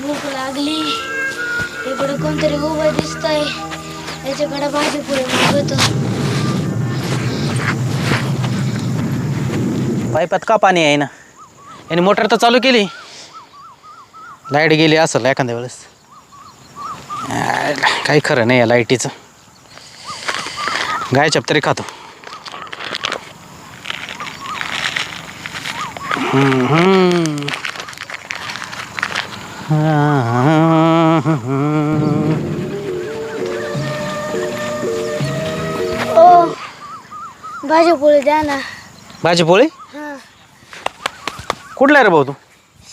भूक लागली. इकडे कोणतरी उभं दिसतंय. याच्याकडे भाजी पुढे मागवतो. पाईपात का पाणी आहे ना? याने मोटर तर चालू केली. लाइट गेली असेल एखाद्या वेळेस. आयला, काही खरं नाही या लाईटीचं. गायचप तरी खातो. भाजी पोळी द्या ना. भाजी पोळी? हा. कुठला आहे रे भाऊ तू?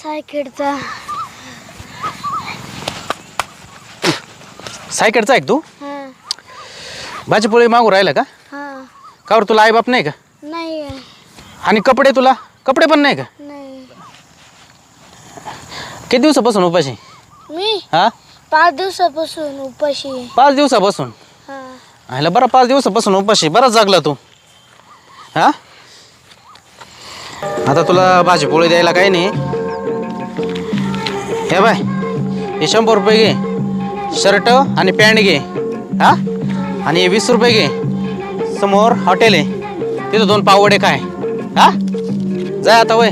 सायखेडचा. सायकडचा आहे का तू? हा. भाजी पोळी मागू राहिला का? हा. का बरं तुला आईबाप नाही का? नाही आणि कपडे तुला? कपडे पण नाही का? नाही. किती दिवसापासून उपाशी? मी? हा? पाच दिवसापासून उपाशी आहे. पाच दिवसापासून? हा. बरं पाच दिवसापासून उपाशी. बराच जागला तू. हा? आता तुला भाजी पोळी द्यायला काही नाही. हे बाय. हे शंभर रुपये घे. शर्ट आणि पॅन्ट घे. हा? आणि वीस रुपये घे. समोर हॉटेल आहे. तिथं दोन पावडे काय? हा? जाय आता वय.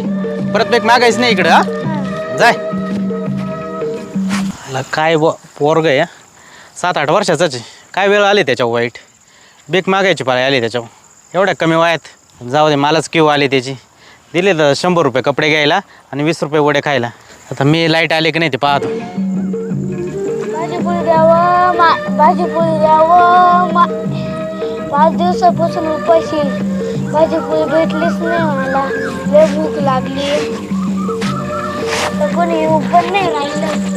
परत बेक मागायच नाही इकडं हा? जाय. आला काय ब पोरग आहे सात आठ वर्षाचाच आहे. काय वेळ आली त्याच्यावर वाईट? बेक मागायची पाळी आली त्याच्यावर. एवढ्या कमी वयात? जाऊ दे मलाच किव आली त्याची. दिले तर शंभर रुपये कपडे घ्यायला आणि वीस रुपये वडे खायला. आता मी लाइट आले की नाही ते पाहतो. भाजी पोळी द्यावं मा द्यावं पाच दिवसापासून उपाशी आहे. भाजी भेटलीच नाही मला. लय भूक लागली. तर कोणी पण नाही राहिलं.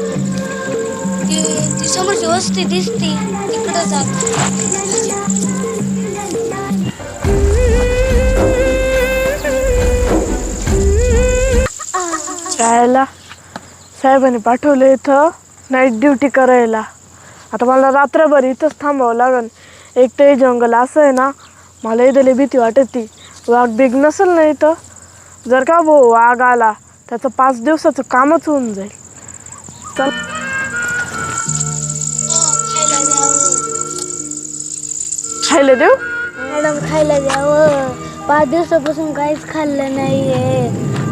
ती ती समोरची वस्ती दिसती. तिकडं जात शाळेला साहेबांनी पाठवलं इथं. नाईट ड्युटी करायला. आता मला रात्रभर इथंच थांबावं लागन. एक तर हे जंगल असं आहे ना मला इथं लई भीती वाटत वाघ बिग नसेल ना इथं? जर का भाऊ वाघ आला त्याचं पाच दिवसाचं कामच होऊन जाईल. चल. खायला देऊ? मॅडम खायला द्यावं पाच दिवसापासून काहीच खाल्लं नाहीये.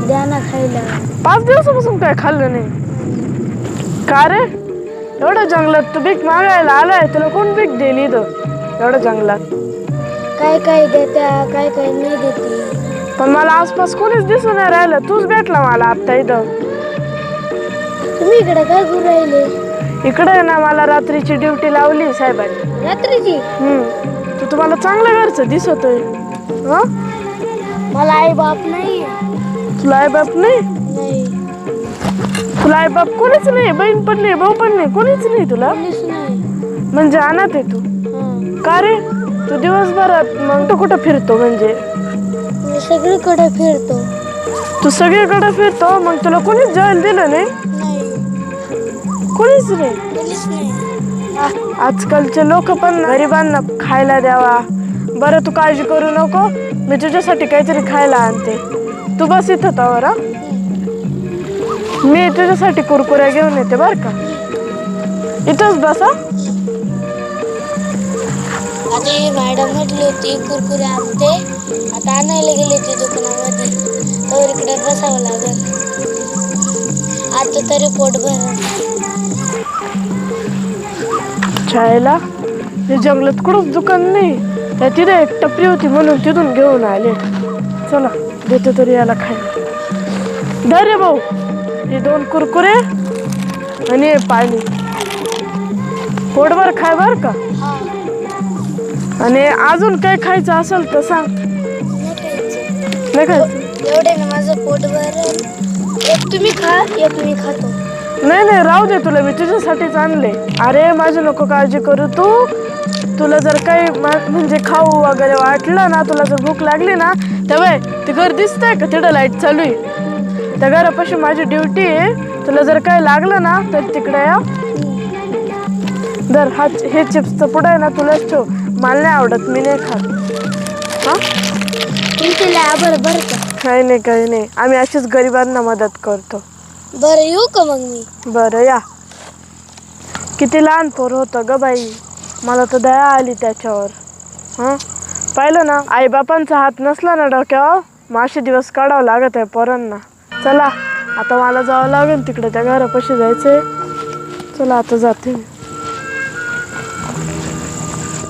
द्या ना खायला. पाच दिवसापासून काय खाल्लं नाही? का रे? एवढं जंगलात तू भीक मागायला आलाय तुला कोण भीक देईल इथं? एवढं जंगलात. काय काय देत्या काय काय नाही देते. पण मला आसपास कोणीच दिसून नाही राहिलं. तूच भेटला मला आत्ता इथं. तुम्ही इकडे काय करू राहिले? इकडे आहे ना मला रात्रीची ड्युटी लावली साहेबांनी. रात्रीची? हम्म. तू तुम्हाला चांगलं घरचं दिसतोय. हं? मला आई बाप नाही तुला आई बाप नाही? नाही. तुला आई बाप कोणीच नाही बहीण पण नाही भाऊ पण नाही कोणीच नाही तुला. कोणीच नाही. म्हणजे अनाथ आहे तू. हं. का रे? तू दिवसभरात मग तू कुठं फिरतो म्हणजे? मी सगळीकडे फिरतो. तू सगळीकडे फिरतो मग तुला कोणीच जेवायला दिलं नाही? नाही. कोणीच नाही. कोणीच नाही. आ- आजकालचे लोक पण गरिबांना खायला द्यावा. बरं तू काळजी करू नको. मी तुझ्यासाठी काहीतरी खायला आणते. तू बस इथं तवर हं? मी तुझ्यासाठी कुरकुऱ्या घेऊन येते बर का. इथंच बस? आता ही मॅडम म्हटली होती कुरकुरे आणते. आता आणायला गेले ती दुकानामध्ये. तर इकडे बसावं लागेल. आता तरी पोट भर शाळेला हे जंगलात कुठंच दुकान नाही. त्या तिथे एक टपरी होती म्हणून तिथून घेऊन आले. चला देतो तरी याला खायला. धर रे भाऊ. हे दोन कुरकुरे आणि पाणी. पोटभर खाय बर का? आणि अजून काय खायचं असेल तर सांग. नाही खायचं. नाही खायचं एवढे ना माझं पोट भरेल एक तुम्ही खा एक मी खातो. नाही नाही राहू दे तुला मी तुझ्यासाठीच आणले. अरे माझी नको काळजी करू तू. तुला जर काही म्हणजे खाऊ वगैरे वाटलं ना तुला जर भूक लागली ना तेव्हा ते घर दिसतंय का? तिथं लाइट चालू आहे. त्या घरापाशी माझी ड्युटी आहे. तुला जर काही लागलं ना तर तिकडे या. दर हा हे चिप्सचं पुढं आहे ना तुलाच ठेव. मला नाही आवडत मी नाही खात. हां? बरं का? काही नाही काही नाही. आम्ही अशीच गरिबांना मदत करतो. बरं येऊ का मग मी? बरं या. किती लहान पोर होतं ग बाई. मला तर दया आली त्याच्यावर. हां? पाहिलं ना आईबापांचा हात नसला ना डोक्यावर मग असे दिवस काढावं लागत आहे पोरांना. चला आता मला जावं लागेल तिकडे त्या घरापाशी जायचंय. चला आता जाते मी.